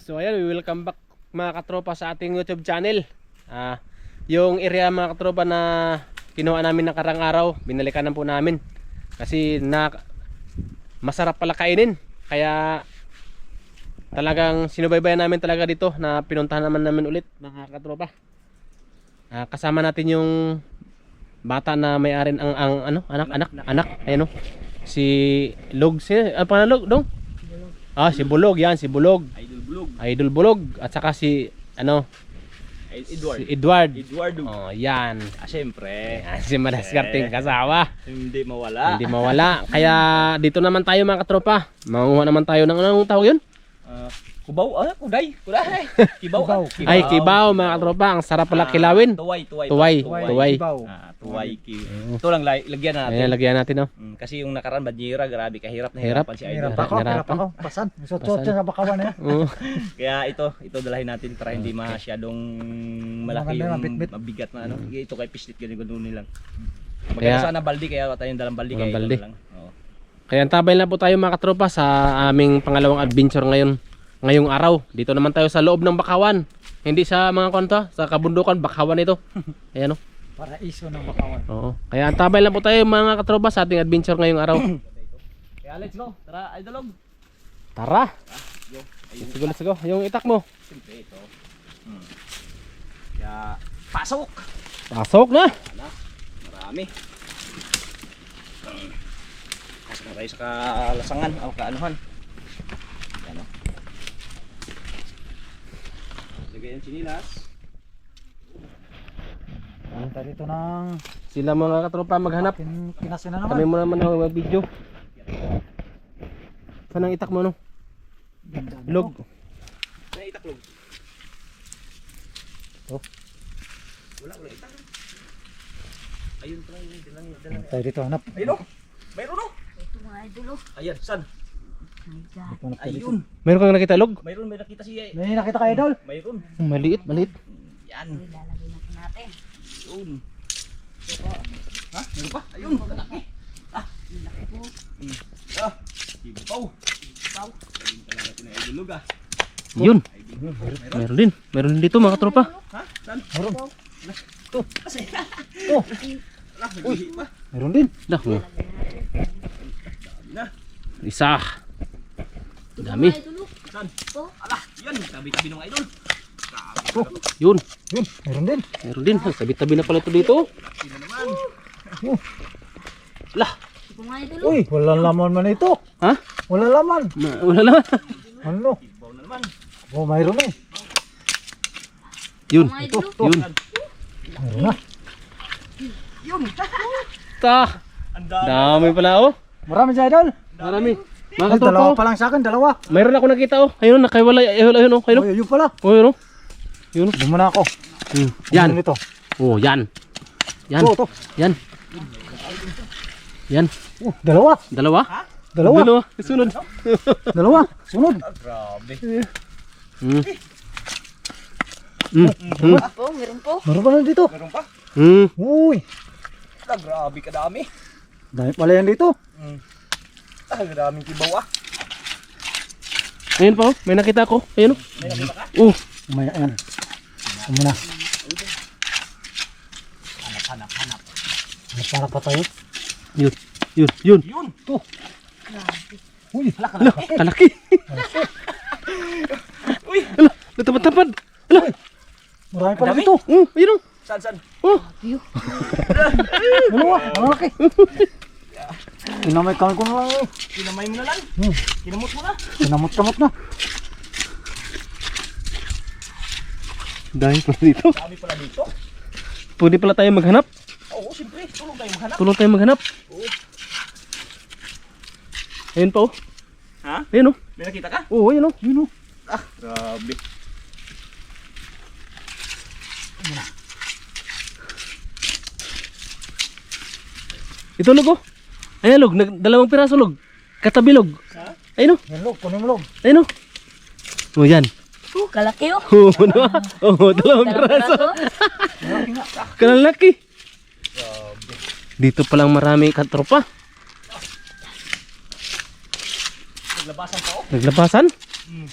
So ayan, we welcome back mga katropa sa ating YouTube channel. Ah, yung area mga katropa na kinuha namin nakarang araw, binalikan na po namin. Kasi na masarap pala kainin. Kaya talagang sinubaybayan namin talaga dito na pinuntahan naman namin ulit mga katropa. Ah, kasama natin yung bata na may-ari ang, ang ano, anak, anak, anak, ayun oh. Si Log, si, ano pa Log, dong? Ah, si Bulog, yan, si Bulog. Idol Blog. Idol Bulog at saka si ano Edward. si Edward. Edward. Oh, yan. Ah, syempre. Yan si Madaskarting kasawa. Hindi mawala. Hindi mawala. Kaya dito naman tayo mga katropa. Manguha naman tayo ng anong tawag yun? Ah, kubaw. Ah, kuday. Kuday. Kibaw. Kibaw. ah. Ay, kibaw mga katropa. Ang sarap pala Ah, kilawin. Tuway, tuway. Tuway, Tuway. tuway. Kibaw. Ah, tuway. Ki. Ito lang lag- lagyan natin. Ayan, lagyan natin oh. Mm, kasi yung nakaraan Banyera, grabe kahirap na Hirap. hirapan si Hirap Idol. ako, Hirap hirap ako. Pasan. Pasan. sa bakawan na yan. Oh. Kaya ito, ito dalahin natin para hindi masyadong malaki Maganda, yung mabitbit. mabigat na ano. Ito kay pislit ganun ganun lang. Kaya- Maganda sana baldi kaya tayong dalang baldi Walang kaya baldi. lang. Oo. Kaya tabay na po tayo mga katropa sa aming pangalawang adventure ngayon. Ngayong araw. Dito naman tayo sa loob ng Bakawan. Hindi sa mga konta, sa kabundukan, Bakawan ito. Ayan oh. Paraiso ng bakawan. Oo. Kaya tabay lang po tayo mga katropa sa ating adventure ngayong araw. Kaya let's go. Tara, idolog. Tara! Yo. Let's go, let's go. Yung itak mo. Siyempre ito. Hmm. Kaya pasok. Pasok na! Ano? Marami. Hmm. Pasok na tayo sa kalasangan o kaanuhan. Yan o. Lagay yung chinilas. Punta dito ng Sila mga katropa maghanap. pin, pinasin na Kami naman. mo naman ang mag-video. Saan ang itak mo no? Log. to. May itaklog. Oh. Wala, wala itak. Ayun pala yun. Dalang, dalang. Tayo dito hanap. Ayun o. Mayroon o. Ito mga idol oh. Ayan, san? Ayun. Meron kang nakita log? Mayroon, may nakita siya. eh. May nakita ka idol? Mayroon. Maliit, maliit. Yan. Ilalagay natin natin. Yun. Ha? Meron pa? Ayun. Kalaki. Ah. Hmm. Ah. Ibaw. Ibaw. Ayun pala natin na idulog ah. Yun. Meron? Din. Meron din dito mga katropa. Ha? Saan? Meron. Kasi. Oh, meron din. Dah, na. Isa. Ito Dami. oh. Saan? Ito. Ala, yan. Tabi-tabi ng idol. Oh, Yun. yun. Meron din. Meron din. Tabi-tabi na pala ito dito. Sino naman? Oh. Lah. Ito oh. Uy, wala laman man ito. Ha? Wala laman. Ma- Wala naman. Ano? Oh, mayroon eh. Yun. Oh. Yun. Meron na. Yun. Ta. Dami pala oh. Marami sa idol. Marami. Mga Ay, dalawa oh. pa lang sa akin, dalawa. Mayroon ako nakita oh. Ayun, nakaiwalay. Ayun, ayun oh. Ayun oh. Oh, yun pala. Oh, yun oh. Yun oh. Doon muna ako. Hmm. Yan. Ano ito? Oh, yan. Yan. Ito, ito. Yan. Yan. Oh, dalawa. Dalawa? Dalawa. Dalawa. Sunod. Dalawa. Sunod. Ah, grabe. Hmm. Hmm. Hmm. Po, meron po. Meron pa dito. Meron pa? Hmm. Uy. Ah, grabe kadami. Dami pala yan dito. Ah, daming kibaw ah. Ayun pa oh. May nakita ko. Ayun oh. May nakita ka? Oh. Umaya yan. Ito muna. Hanap, hanap, hanap. Para pa tayo. Yun. Yun. Yun. Yun. Ito. Uy. Hala, kalaki. Kalaki. Uy. Ala. Natapad-tapad. Ala. Marami Dami. dito. Oh. Ayun oh. Saan, saan? Oh. Dalawa. Malaki. Kinamay kamay ko na lang eh. Kinamay mo na lang. Hmm. Kinamot mo na. Kinamot-kamot na. Dahil pala dito. Dami pala dito. Pwede pala tayo maghanap. Oo, siyempre. Tulong tayo maghanap. Tulong tayo maghanap. Oo. Ayun pa oh. Ha? Ayun oh. May nakita ka? Oh, ayun oh. Yun o. Ah, grabe. Ito log oh. Ayan log, dalawang piraso log. Katabi log. Ha? Ayun oh. Yan log, kunin mo log. Ayun oh. O yan. Oh, kalaki oh. Oo, oh, no? Oo, oh, dalawang piraso. kalaki. Dito palang marami katropa. Naglabasan pa oh. Naglabasan? Hmm.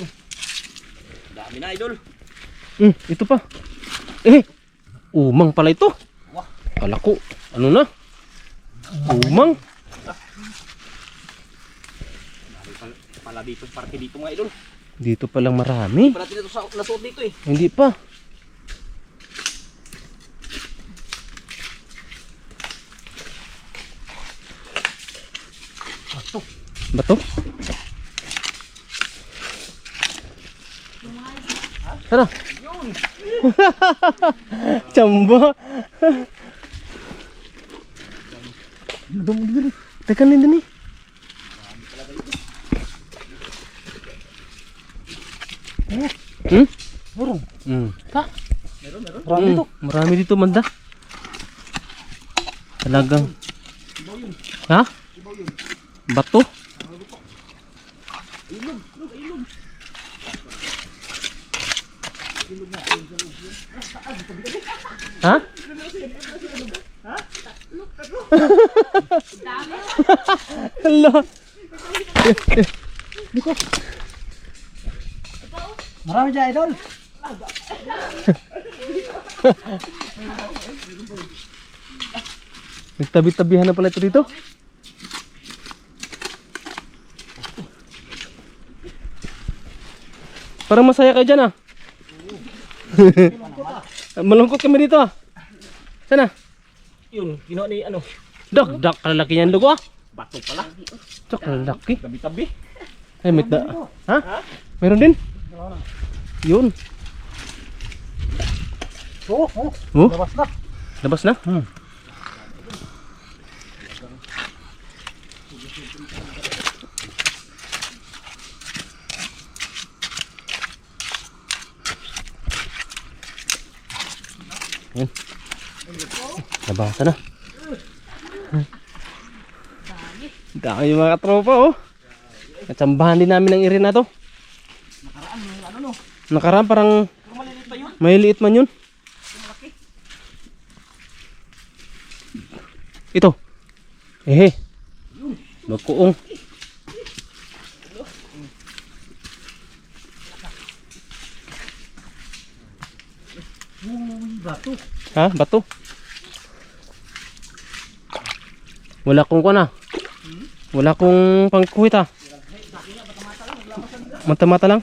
Uh. Dami na idol. Hmm, ito pa. Eh, umang pala ito. Wah. Kala ko, ano na? Umang. Pala, dito, parke dito mga idol. Dito palang marami. Pala natin ito sa nasuot dito eh. Hindi pa. Bato? Tara. Chamba. Nadong dito. Tekan din din eh. Hmm? Meron. Hmm. Ta? Marami Mm, dito. Marami dito, Manda. Talagang. Ha? Bato? Ha? Hala. Marami dyan, idol. Nagtabi-tabihan na pala ito dito. Parang masaya kayo dyan ah. Malungkot kami dito ah. Sana? Yun, ginawa ni ano, dak, kalalaki yan lugo ah. bato pala. Dak, kalalaki. Tabi-tabi. Ay, may da. Ha? Meron din? Yun. Oo, oo. Oh, Labas na. labas na. Hmm. Nabasa na. Dami yung mga tropa oh. Katsambahan din namin ang irin na to. Nakaraan parang Maliliit pa yun. maliliit man yun. Ito. Ehe. Magkuong. Bato. Ha? Bato? Wala kong kuna. Wala kong pangkuhit ha. Mata-mata lang.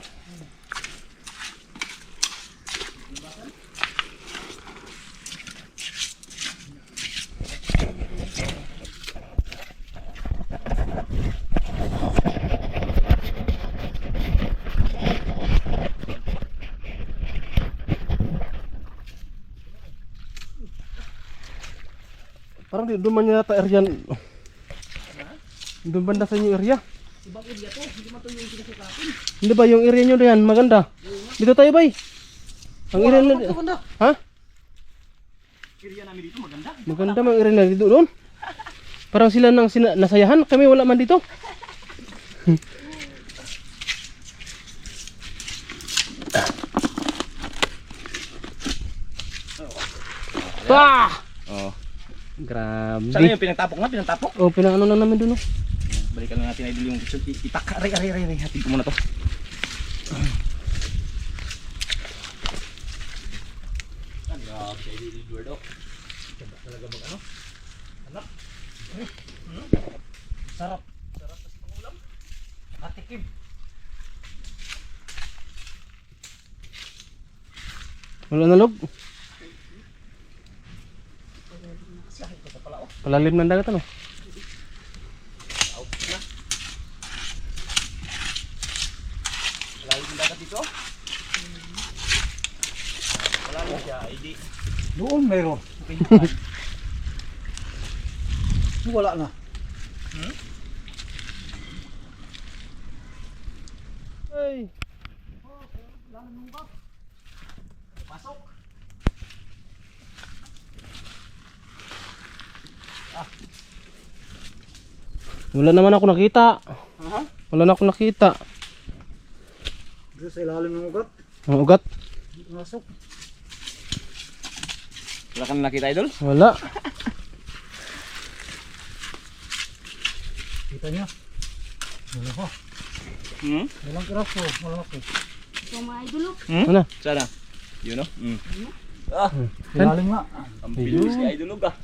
Di doon man yata area. Doon banda sa inyo area. Ibang area to, hindi man to yung sinusukatin. Hindi ba yung area nyo diyan maganda? Dito tayo bay. Ang area na Maganda. Ha? Area namin dito maganda. Maganda mang area na dito doon. Parang sila nang sina- nasayahan, kami wala man dito. Ah! Oh. Grabe. Saan yung pinagtapok nga, pinagtapok? Oh, pinang ano na namin doon. Oh. Balikan lang natin idol yung itak. Aray, aray, aray, aray. Hatid ko muna to. Grabe siya, idol Eduardo. Talaga mag ano? Anak. Sarap. Sarap kasi pang ulam. Matikim. Wala na log. Palalim ng dagat ano? Malalim yung dagat dito. Malalim siya, hindi. Doon meron. Wala na. Ay. Pasok. Wala naman ako nakita. Aha. Wala na ako nakita. Dito sa ilalim ng ugat. Ang ugat? Masok. Wala ka na nakita idol? Wala. Kita niya. Wala ko. Hmm? Walang piraso. Malaki. Ito mga idol oh. Hmm? Ano? Sana? Yun no? Mm. Ah, Ilalim nga. ang bilis ni Idolog ah.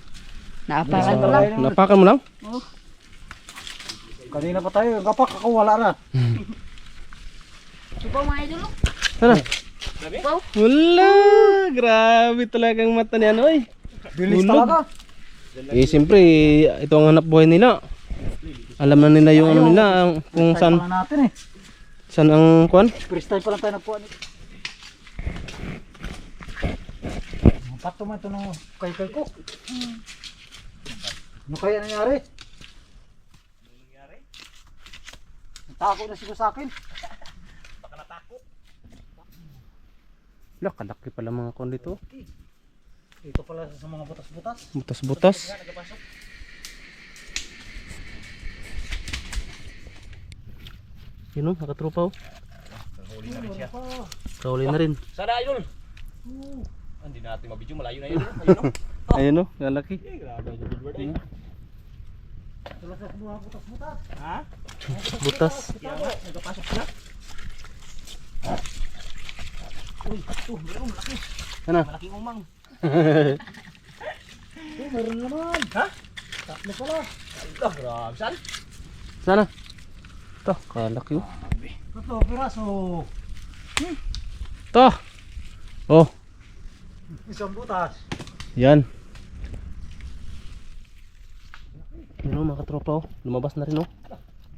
Naapakan ko lang. Napakan mo lang? Oh. Kanina pa tayo. Kapak ako wala na. Po mga idol oh. Sabi? Ito. Wala! Grabe talagang mata niyan, oy. Bilis Hulog. talaga. Eh, siyempre, ito ang hanap buhay nila. Alam na nila yung ano nila, ang- kung saan, pa lang natin eh. saan ang kwan. First time pa lang tayo nagpuan eh. Ang pato man ito ng kay-kay ko. Ano kaya nangyari? nangyari? Tako na siguro sa akin. Baka natakot. Wala, kalaki pala mga kwan dito. Ito pala sa mga butas-butas. Butas-butas. Yun o, nakatropa o. Huli na rin siya. Kauli na rin. Sana Idol! Ah, Hindi natin mabidyo, malayo na yun. Ayun no? Ayun o, lalaki. Eh, grabe Idol Edward eh. Ito butas-butas. Ha? Butas. Nagapasok siya. Uy, ito, meron, malaki. Ano? Malaking umang. Oh, meron naman. Ha? Tatlo pala. Ah, grabe. Saan? Sana? Ito, kalaki o. Tatlo, piraso. Ito! Oh, Isang butas. yan. Yun o, mga katropa o. Lumabas na rin o.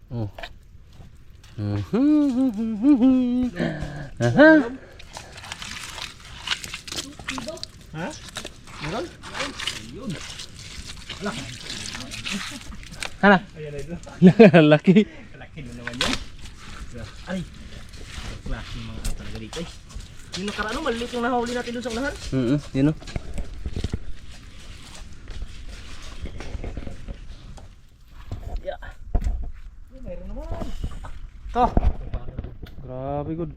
Oh. Mhm. Aha. Ha? Meron? Ayun. Hala. Ayan na ito. Laki. Malaki na naman yan. Ay. Yung mga talaga dito eh. Yung nakaraan, no, maliliit yung nahuli natin dun sa unahan. Mm yun o. Meron naman. Ito. Grabe good.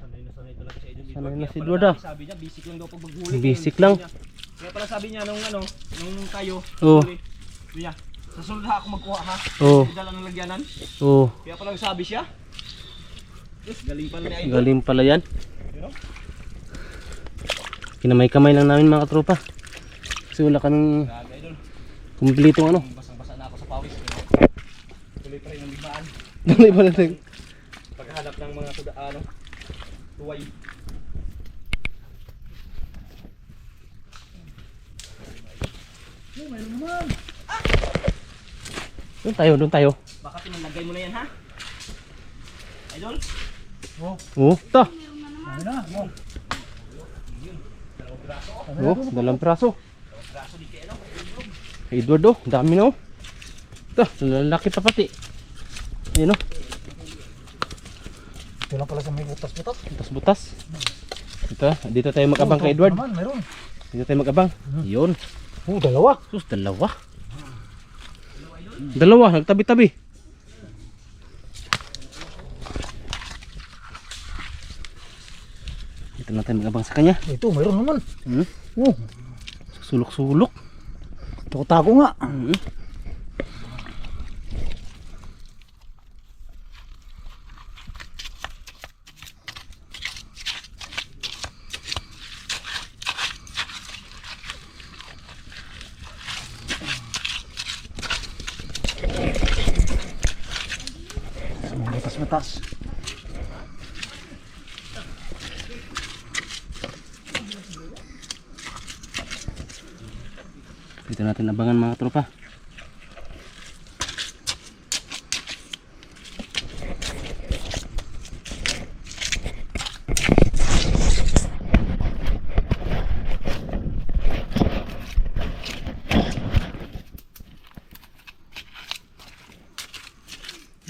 Sanay na sanay talaga si Edward. Sanay na Kaya si Edward, ah. Sabi niya, basic lang daw pag maghuli. Basic lang. niya. Kaya pala sabi niya nung ano, nung tayo, Oo. huli, niya, sa sunod ha ako magkuha ha. Oo. Dala ng lagyanan. Oh, Kaya pala sabi siya. Yes, galing pala ni Idol. galing pala yan. You know? Kinamay-kamay lang namin mga katropa. Kasi wala kaming kumpletong ano. Basang-basa na ako sa pawis. Tuloy pa rin ang ligmaan. Dali pa natin. Paghahanap ng mga tuda, ano, tuway. Doon tayo, doon tayo. Baka pinalagay mo na yan ha? Idol? Oh, ito. Ayun na. Oh. Oh, dalang piraso. Braso di kayo, no? Kay Edward oh, dami na oh. Ito, lalaki pa pati. Ayun oh, Ito lang pala sa may butas-butas. butas-butas. Ito, dito tayo mag-abang kay Edward. Naman, meron. Dito tayo mag-abang. Yun. Oh, dalawa. Sus, dalawa. Dalawa, nagtabi-tabi. Dito na tayo mag-abang sa kanya. Ito, meron naman. Hmm? Oh, Sulok-sulok. tako-tako nga. Hmm. Natin abangan mga tropa.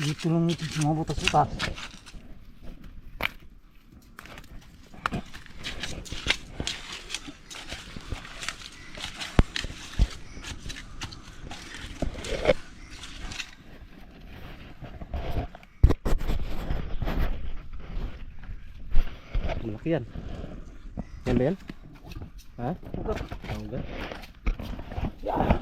Dito lang ito mga butas-butas. Yan. Yan ba yan? Ha? Ugat. Oh.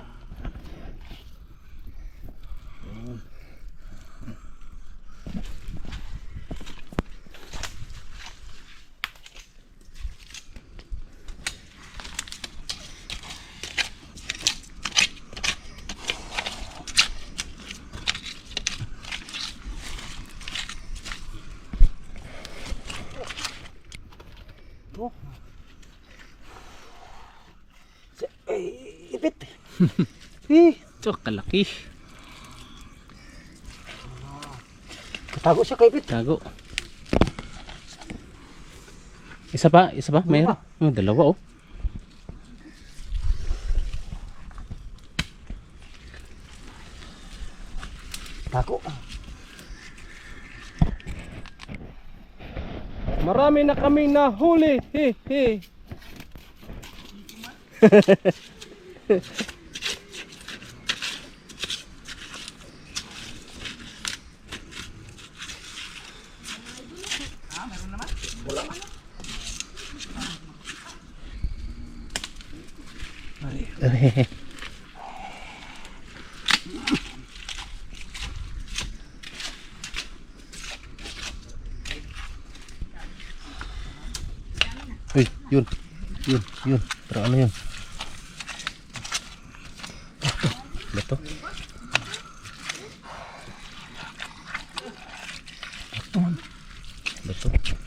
Eh, Ito, kalaki. katago siya kay ipit. Tago. Isa pa, isa pa, mayroon. Oh, dalawa oh. Tago. Marami na kami nahuli. He, he. Uy, yun. Yun, yun. Pero ano yun? Bato. Bato. Bato. Ito,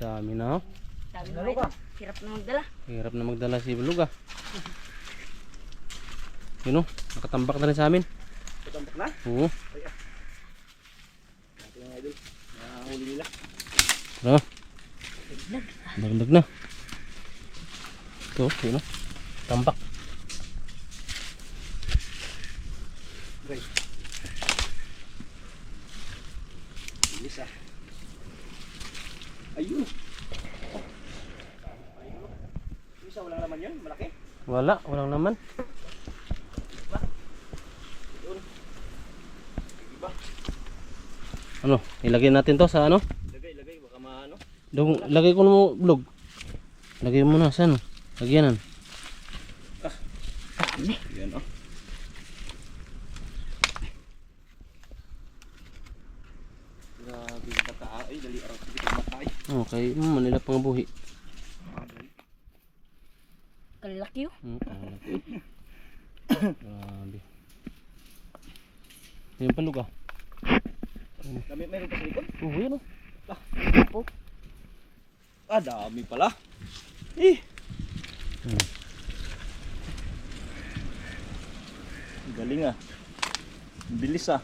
dami na oh. Sabi mo ito, hirap na magdala. Hirap na magdala si Beluga. Yun oh, nakatambak na rin sa amin. Patambak na. Oo. Ito yung idol. Nahuli nila. Ano? Dagdag na. Ito, yun oh. Tambak. Right. Bilis ah. Ayun. Oh. Ayun. Yung Isa walang naman yun, malaki. Wala, walang naman. Iba. Ano, ilagay natin to sa ano? Lagay, lagay, baka maano. Dong, lagay ko mo vlog. Lagay mo na sa ano? Lagyanan. Yan oh. Grabe yung kataa. Ay, dali araw. Sige, matay. Oh, kay mo Manila pang buhi. Kalaki yun. Hmm, ang laki. Grabe. Yung palug ah. Dami, meron pa sa likod. Oh, yan oh. Ah, dami pala. Eh. Hmm. Galing ah. Bilis ah.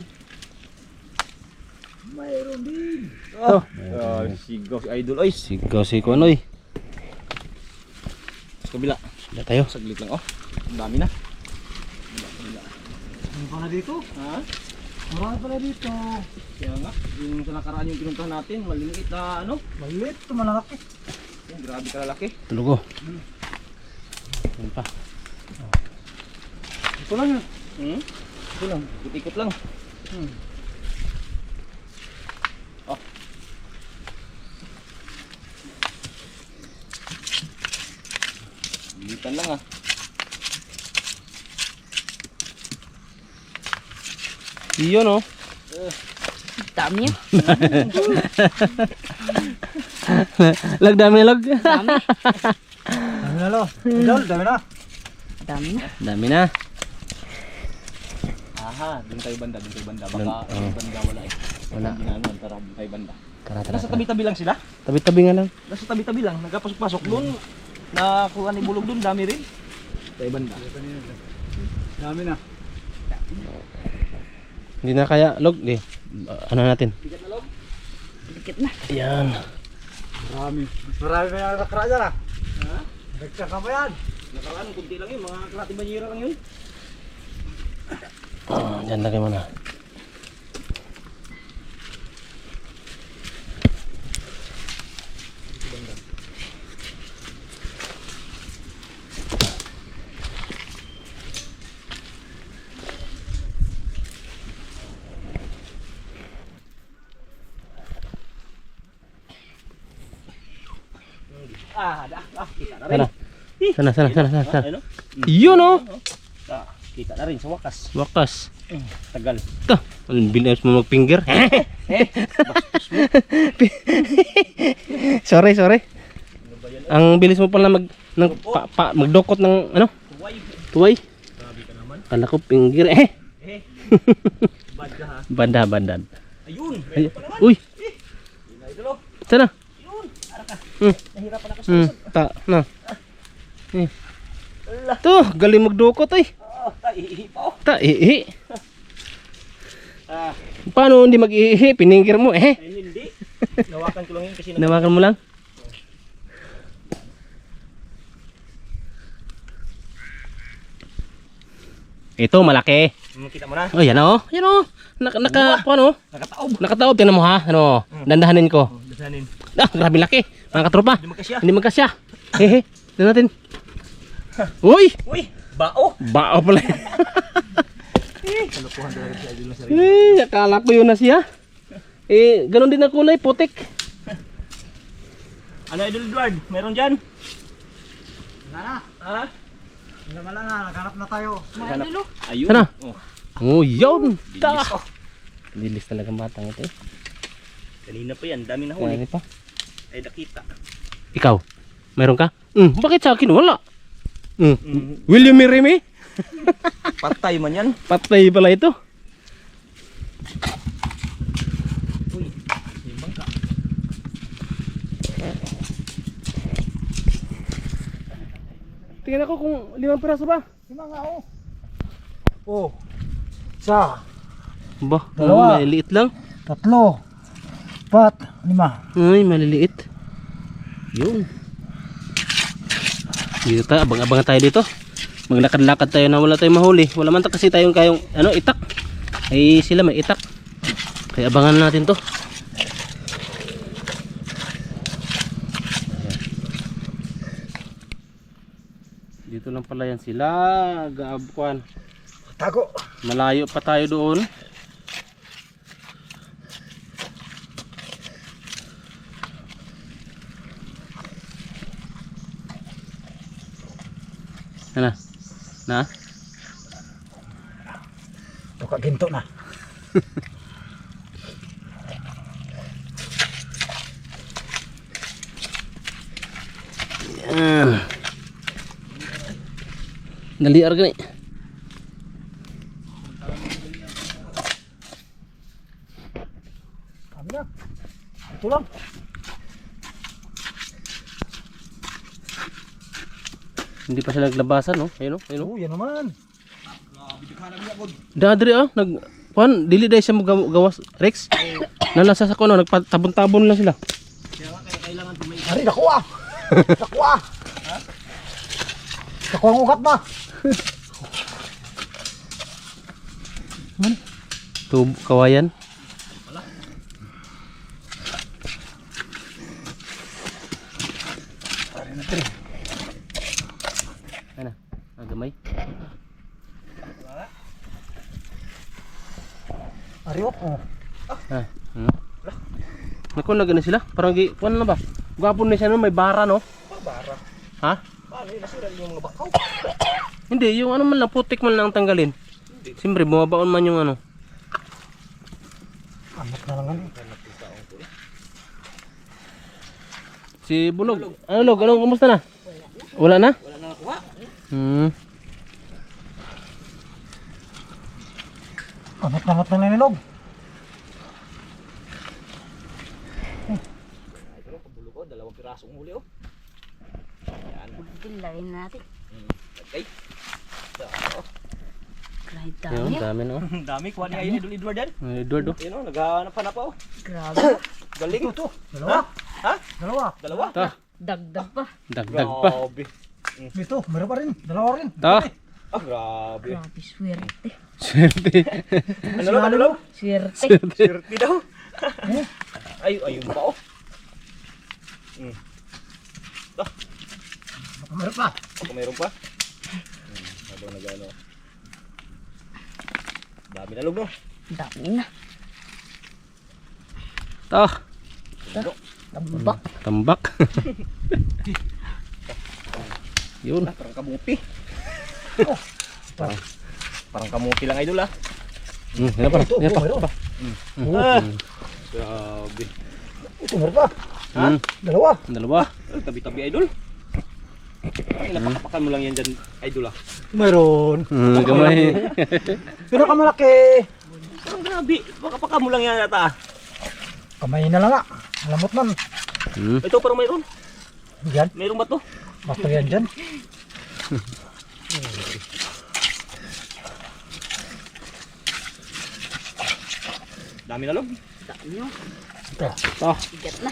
Mayroon din. Oh. Ah, sigaw si Idol. Ay, Sigaw si Kuanoy. sa kabila. Wala tayo. Saglit lang oh. Ang dami na. Ano pala dito? Ha? Marami pala dito. Kaya nga, yung sa nakaraan yung pinuntahan natin, maliliit na ano. Maliit, ito malalaki. Oh, grabe kalalaki. Tulog oh. Yan pa. Ito lang yun. Hmm? Ito lang. Ikot-ikot lang. Hmm. Oh. Bilitan lang ah. Iyon oh. Dami yun. lag dami lag. Dami. Dami na lo. Idol, dami na. Dami na. dami na. Aha, dun tayo banda, dun tayo banda. Dun- Baka oh. banda wala eh. Wala. Hindi na ano, tara, dun tayo banda. Tara, tara, Nasa tabi-tabi lang sila. Tabi-tabi nga lang. Nasa tabi-tabi lang. Nagkapasok-pasok doon. Nakuha ni Bulog doon, dami rin. Tayo banda. Dami na. Hindi na kaya log. Di. Ano natin? Bigat na loob. Dikit na. Yan. Marami. Marami pa yung nakara dyan ah. Ha? Nagtsaka pa yan. Nakaraan, kunti lang yun. Mga kalati banyera lang yun. Oh, yan lagay mo na. Ah, ada. Ah, kita na rin. Sana. Sana, sana, sana, sana. Ano? Yun oh. Ah, kita na rin sa wakas. Wakas. Tagal. Ito. Ang bilis mo mag-finger. sorry, sorry. Ang bilis mo pala mag ng pa, pa, magdukot ng ano? Tuway. Tuway. Grabe ka naman. Kala ko pinggir eh. Eh. Bad ka ha. Banda, banda. Ayun. Ay, uy, oh. sana. Hmm. Nahirapan ako sa Hmm, ta, na. Eh. To, galing magdukot eh. Oh, taihi pa oh. Ta, ihi. Ah, Paano hindi mag-ihi? Piningkir mo eh. ay hindi. Nawakan ko lang yun kasi Nawakan mo lang. Ito, malaki. Hmm, kita mo na. Oh, yan oh. Yan oh. Naka, naka, ano? Nakataob. Nakataob, tingnan mo ha. Ano, dandahanin ko. Oh, dasanin. Ah, grabe laki. Mga katropa. Hindi magkasya. Hindi magkasya. Hehe. Tignan natin. Uy! Uy, bao. Bao pala. Kalokohan talaga si idol na sarili. eh, akala ko yun na siya. Eh, ganun din ang kulay, putik. Ano idol Edward? Meron dyan? Wala na. Ha? Wala na na. Naghanap na tayo. Mga dulo. Ayun. Sana? Oh, Oh, yun. bilis. Lilis talaga batang ito eh. Kanina pa yan, dami na huli. pa. Ay nakita. Ikaw, mayroon ka? Mm, bakit sa akin wala? Mm. Mm, Will you marry me? patay man yan. Patay pala ito. Uy, may bangka. Tingnan ako kung limang piraso ba. Lima nga oh. Oh. Isa. Ba, Dalawa. maliliit lang. Tatlo. Apat. Lima. Ay, maliliit. Yun. Dito tayo, abang-abang tayo dito. Maglakad-lakad tayo na wala tayong mahuli. Wala man ta kasi tayong kayong ano, itak. Ay sila may itak. Kaya abangan natin to. Dito lang pala yan sila. Gaabkuan. Tago. Malayo pa tayo doon. Ano? Na? Ito ka ginto na. Yan. Dali arga ni. Kami na. Ito lang. Hindi pa sila naglabasan, no? Ayun, no? Ayun, no? Oh, yan naman. Dadri, ah. Nag... Kuan, dili dahil siya magaw- gawas, Rex. Nalasa sa kuno, nagtabon-tabon lang sila. Ari, nakuha. nakuha. Nakuha ang ugat na. Tub, kawayan. Ano? Agamay. Ari, oh. oh. Ah, ano? Naku, na ganun sila. Parang, gi- kuan na ba? Gwapo na siya, no? May bara, no? Bara. Ha? Yun? Nasira yung mga bakaw. Hindi, yung ano man lang, putik man lang tanggalin. Siyempre, bumabaon man yung ano. Anak na lang ano. Si Bulog. Ano, Log? Anong, kumusta na? Wala na? Wala na nakuha. Hmm. Anak na lang nanilog. Ay, pero kabulo ko, dalawang pirasong huli oh. Yan. Bilagin natin. Okay. So, Grabe Yun, dami. ah. dami, no? ang dami. Kuha niya yun, Idol Edward yan. Ay, Edward, oh. Yun oh, naghahanap-hanap pa oh. Grabe. Galing. Ito, ito. Dalawa. Ha? Dalawa. Dalawa? Ta, Dagdag pa. dagdag pa. Grabe. Ito, meron pa rin. Dalawa rin. Ta, Ah, grabe. Grabe, swerte. swerte. Ano lang, ano lang? Swerte. Swerte daw. Ay, ayun pa oh. Hmm. Baka meron pa. Ako meron pa. Hmm, habang nag-ano. Dami na log no. Dami na. Ta, Tambak. tambak. Yun. Ah, parang kamuti. oh, parang, parang kamuti lang idol ah. Hmm, yan pa, yan pa. meron. pa. Grabe. Ito, meron pa. Hmm, Dalawa. dalawa. Ay, Tabi-tabi idol. Ilapakan mo lang yan dyan, idol ah. Mayroon. Mm, gamay. Pinakamalaki. Ang grabe, baka paka mo lang yan yata ah. Kamay na lang ah. Alamot man. Mm. Ito parang mayroon. Yan. Mayroon ba to? Basta yan dyan. Dami na log. Dami nyo. Ito. Oh, Bigat na.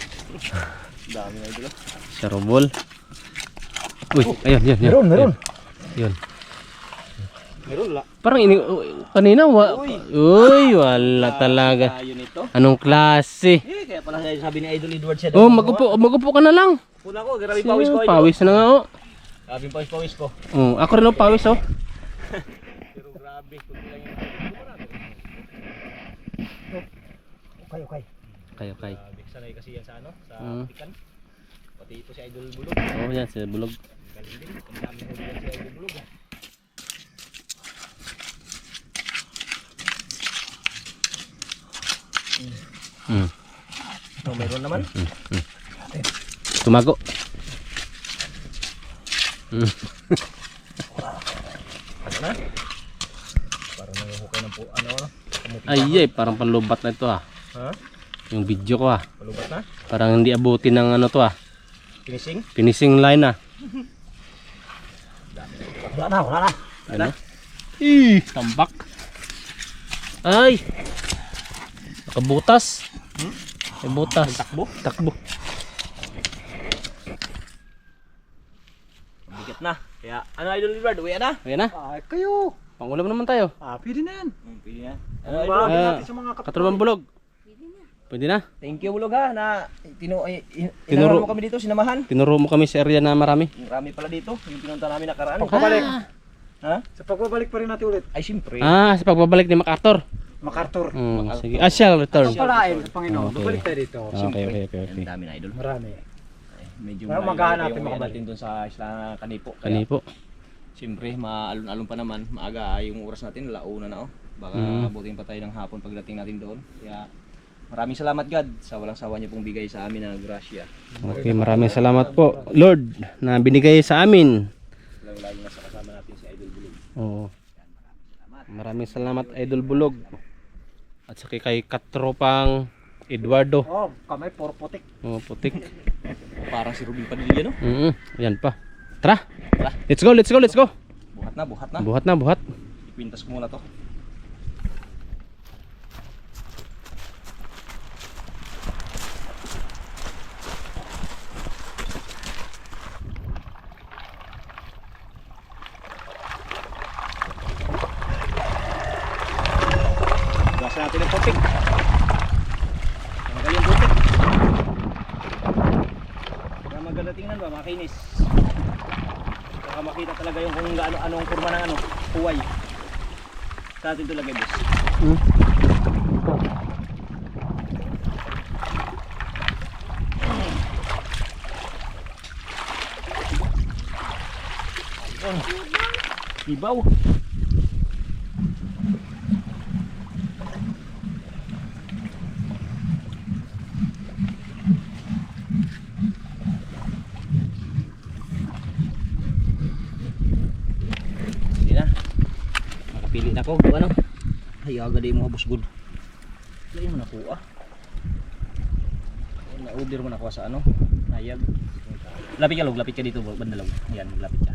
Dami na idol ah. sarobol. Uy, ayun, yun, yun. Meron, meron. Yun. Mayroon la. Parang ini oh, kanina wa. Uy, wala talaga. Ito. Anong klase? Eh, kaya pala sabi ni Idol Edward siya. Oh, magupo, magupo ka na lang. Puna ko, grabe pawis ko. Pawis na nga oh. Grabe pawis pawis ko. Oh, ako rin oh, pawis oh. Pero grabe, kunti lang yung Okay, okay. Kayo, kayo. Grabe, sanay kasi yan sa ano, sa Mm. Pikan. Pati ito si Idol Bulog. Oh, yan sa bulog. Galing din. Ang dami yan si Idol Bulog. ah. Mm. Oh, meron naman. Tumago. Mm. Ano na? Parang nanguhukay ng po, ano, Ay, ay, parang panlubat na ito ah. Ha? Yung video ko ah. Palubat na? Parang hindi abutin ng ano to ah. Finishing? Finishing line ah. Wala na, wala na. Ano? Ih, tambak. Ay. Nakabutas. May butas. Takbo? Takbo. Bigat na. Kaya, ano Idol Edward? Uwi na? Ayan na. Ay, kayo. Pangulam naman tayo. Ah, pwede na yan. Hmm, pwede na. Ano Ano Idol? ba? Ah, natin sa mga kapatid. Katrobang bulog. Pwede na. Thank you Bulog ha na tinu ay, in, Tinuro- mo kami dito sinamahan. Tinuro mo kami sa area na marami. Marami pala dito yung pinunta namin nakaraan. Pagpabalik. Ha? Sa pagbabalik pa rin natin ulit. Ay siyempre. Ah, sa pagbabalik ni MacArthur. MacArthur. Hmm, sige. Ah, shall return. Pagpalain sa Panginoon. Okay. Babalik tayo dito. Okay, okay, okay, okay. Ang dami na idol. Marami. Medyo Pero malayo maghahanap yung natin uwian makabalik. natin doon sa isla Kanipo. Kaya Kani po. siyempre maalon-alon pa naman, maaga ay yung oras natin, launa na oh. Baka Mm. abutin pa tayo ng hapon pagdating natin doon. Kaya maraming salamat God sa walang sawa niyo pong bigay sa amin na grasya. Okay, maraming salamat po, Lord, na binigay sa amin. Lalo-lalo na sa kasama natin si Idol Bulog. Oo. Maraming salamat, Idol Bulog. At saka kay Katropang Eduardo. Oh, kamay, puro putik. Oh, putik. Parang si Rubin Padilla no? Mm Yan pa. Tara. Tara. Let's go, let's go, let's go. Buhat na, buhat na. Buhat na, buhat. Ipintas ko muna to. Gasa natin ng tubig. Tanggal yung tubig. Para maganda tingnan ba, makinis. Baka makita talaga yung kung gaano anong kurma ng ano, huway. Sa atin ito lagay, boss. Hmm. Ibaw. Hindi na. Nakapili na ko. Ano? Ay, aga di mo habos good. Dali mo nakuha. Na-order mo nakuha sa ano? Nayag. Lapit ka log, lapit ka dito, bandalog. Yan, maglapit ka.